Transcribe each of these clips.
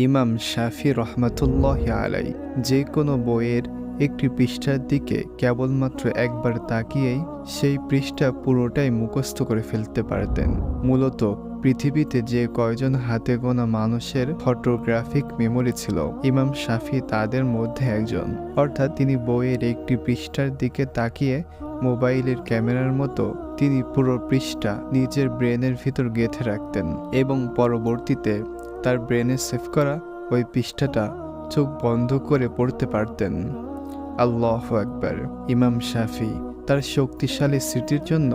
ইমাম শাফি রহমাতুল্লাহ আলাই, যে কোনো বইয়ের একটি পৃষ্ঠার দিকে কেবলমাত্র একবার তাকিয়েই সেই পৃষ্ঠা পুরোটাই মুখস্থ করে ফেলতে পারতেন। মূলত পৃথিবীতে যে কয়জন হাতে গোনা মানুষের ফটোগ্রাফিক মেমোরি ছিল, ইমাম শাফি তাদের মধ্যে একজন। অর্থাৎ তিনি বইয়ের একটি পৃষ্ঠার দিকে তাকিয়ে মোবাইলের ক্যামেরার মতো তিনি পুরো পৃষ্ঠা নিজের ব্রেনের ভিতর গেঁথে রাখতেন এবং পরবর্তীতে তার ব্রেনে সেভ করা ওই পৃষ্ঠাটা চোখ বন্ধ করে পড়তে পারতেন। আল্লাহ একবার ইমাম শাফি তার শক্তিশালী স্মৃতির জন্য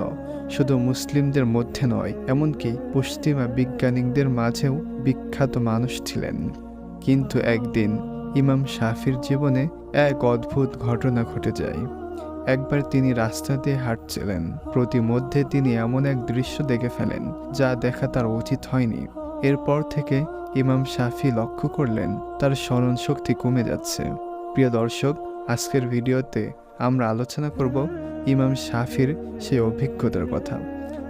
শুধু মুসলিমদের মধ্যে নয়, এমনকি পশ্চিমা বিজ্ঞানীদের মাঝেও বিখ্যাত মানুষ ছিলেন। কিন্তু একদিন ইমাম শাফির জীবনে এক অদ্ভুত ঘটনা ঘটে যায়। একবার তিনি রাস্তা দিয়ে হাঁটছিলেন, প্রতিমধ্যে তিনি এমন এক দৃশ্য দেখে ফেলেন যা দেখা তার উচিত হয়নি। এরপর থেকে ইমাম শাফি লক্ষ্য করলেন তার স্মরণ শক্তি কমে যাচ্ছে। প্রিয় দর্শক, আজকের ভিডিওতে আমরা আলোচনা করব ইমাম শাফির সেই অভিজ্ঞতার কথা।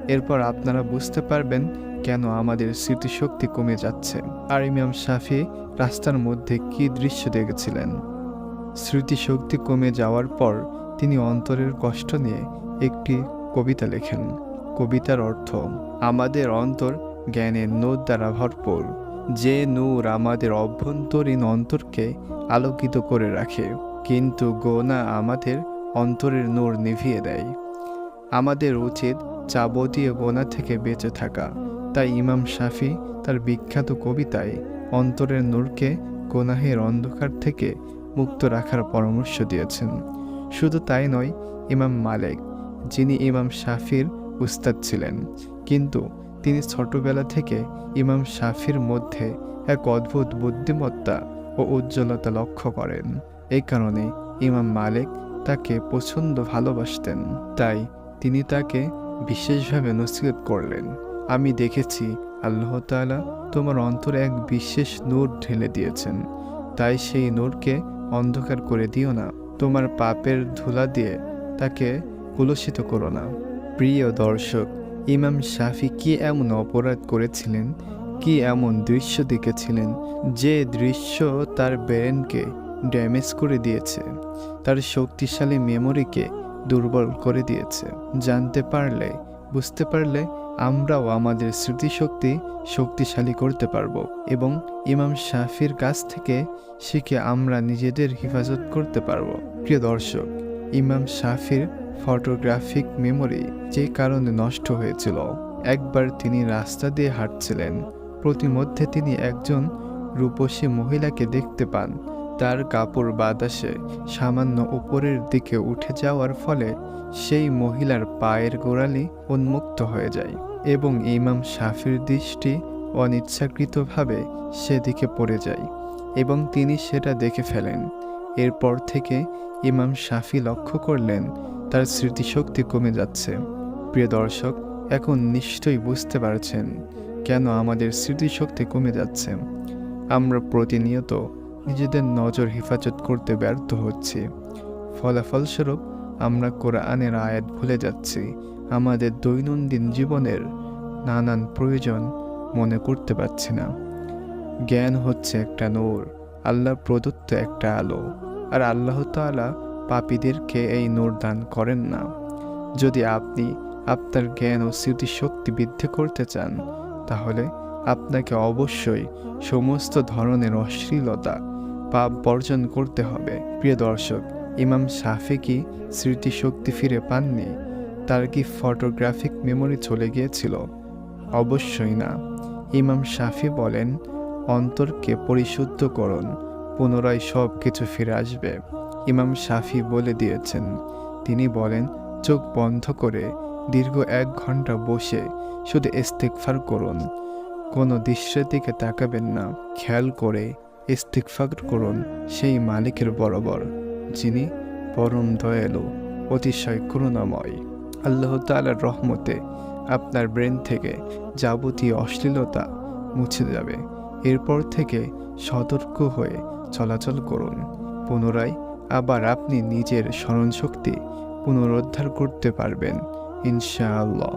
এরপর আপনারা বুঝতে পারবেন কেন আমাদের স্মৃতিশক্তি কমে যাচ্ছে। আর ইমাম শাফি রাস্তার মধ্যে কী দৃশ্য দেখেছিলেন? স্মৃতিশক্তি কমে যাওয়ার পর তিনি অন্তরের কষ্ট নিয়ে একটি কবিতা লেখেন। কবিতার অর্থ, আমাদের অন্তর জ্ঞানের নূর দ্বারা ভরপুর, যে নূর আমাদের অভ্যন্তরীণ অন্তরকে আলোকিত করে রাখে, কিন্তু গোনা আমাদের অন্তরের নূর নিভিয়ে দেয়। আমাদের উচিত যাবতীয় গোনা থেকে বেঁচে থাকা। তাই ইমাম শাফি তার বিখ্যাত কবিতায় অন্তরের নূরকে গোনাহের অন্ধকার থেকে মুক্ত রাখার পরামর্শ দিয়েছেন। শুধু তাই নয়, ইমাম মালেক, যিনি ইমাম শাফির উস্তাদ ছিলেন, কিন্তু তিনি ছোটবেলা থেকে ইমাম শাফির মধ্যে এক অদ্ভুত বুদ্ধিমত্তা ও উজ্জ্বলতা লক্ষ্য করেন। এই কারণে ইমাম মালিক তাকে প্রচণ্ড ভালোবাসতেন। তাই তিনি তাকে বিশেষভাবে নসিহত করলেন। আমি দেখেছি, আল্লাহ তাআলা তোমার অন্তরে এক বিশেষ নূর ঢেলে দিয়েছেন। তাই সেই নূরকে অন্ধকার করে দিও না। তোমার পাপের ধুলা দিয়ে তাকে কুলসিত করো না। প্রিয় দর্শক ইমাম শাফি কি এমন অপরাধ করেছিলেন? কি এমন দৃশ্য দেখেছিলেন? যে দৃশ্য তার ব্রেনকে ড্যামেজ করে দিয়েছে, তার শক্তিশালী মেমোরিকে দুর্বল করে দিয়েছে। জানতে পারলে, বুঝতে পারলে আমরাও আমাদের স্মৃতিশক্তি শক্তিশালী করতে পারব এবং ইমাম শাফির কাছ থেকে শিখে আমরা নিজেদের হেফাজত করতে পারব। প্রিয় দর্শক, ইমাম শাফির ফটোগ্রাফিক মেমোরি যে কারণে নষ্ট হয়েছিল। একবার তিনি রাস্তা দিয়ে হাঁটছিলেন, প্রতিমধ্যে তিনি একজন রূপসী মহিলাকে দেখতে পান। তার কাপড় বাতাসে সামান্য উপরের দিকে উঠে যাওয়ার ফলে সেই মহিলার পায়ের গোড়ালি উন্মুক্ত হয়ে যায় এবং ইমাম শাফির দৃষ্টি অনিচ্ছাকৃতভাবে সেদিকে পড়ে যায় এবং তিনি সেটা দেখে ফেলেন। এরপর থেকে ইমাম শাফি লক্ষ্য করলেন তার স্মৃতিশক্তি কমে যাচ্ছে। প্রিয় দর্শক, এখন নিশ্চয়ই বুঝতে পারছেন কেন আমাদের স্মৃতিশক্তি কমে যাচ্ছে। আমরা প্রতিনিয়ত নিজেদের নজর হেফাজত করতে ব্যর্থ হচ্ছি। ফলাফলস্বরূপ, আমরা কোরআনের আয়াত ভুলে যাচ্ছি। আমাদের দৈনন্দিন জীবনের নানান প্রয়োজন মনে করতে পারছি না। জ্ঞান হচ্ছে একটা নূর, আল্লাহ প্রদত্ত একটা আলো। আর আল্লাহ তাআলা পাপীদেরকে এই নূর দান করেন না। যদি আপনি আপনার জ্ঞান ও স্মৃতিশক্তি বৃদ্ধি করতে চান, তাহলে আপনাকে অবশ্যই সমস্ত ধরনের অশ্লীলতা, পাপ বর্জন করতে হবে। প্রিয় দর্শক, ইমাম শাফি কি স্মৃতিশক্তি ফিরে পাননি? তার কি ফটোগ্রাফিক মেমোরি চলে গিয়েছিল? অবশ্যই না। ইমাম শাফি বলেন, অন্তরকে পরিশুদ্ধ করুন পুনরায় সব কিছু ফিরে আসবে। ইমাম শাফি বলে দিয়েছেন। তিনি বলেন, চোখ বন্ধ করে দীর্ঘ এক ঘণ্টা বসে শুধু ইস্তেকফার করুন। কোনো দৃশ্যের দিকে তাকাবেন না, খেয়াল করে ইস্তিকফার করুন সেই মালিকের বরাবর, যিনি পরম দয়ালু, অতিশয় করুণাময়। আল্লাহ তালার রহমতে আপনার ব্রেন থেকে যাবতীয় অশ্লীলতা মুছে যাবে। এরপর থেকে সতর্ক হয়ে চলাচল করুন। পুনরায় আবার আপনি নিজের স্মরণশক্তি পুনরুদ্ধার করতে পারবেন ইনশাআল্লাহ।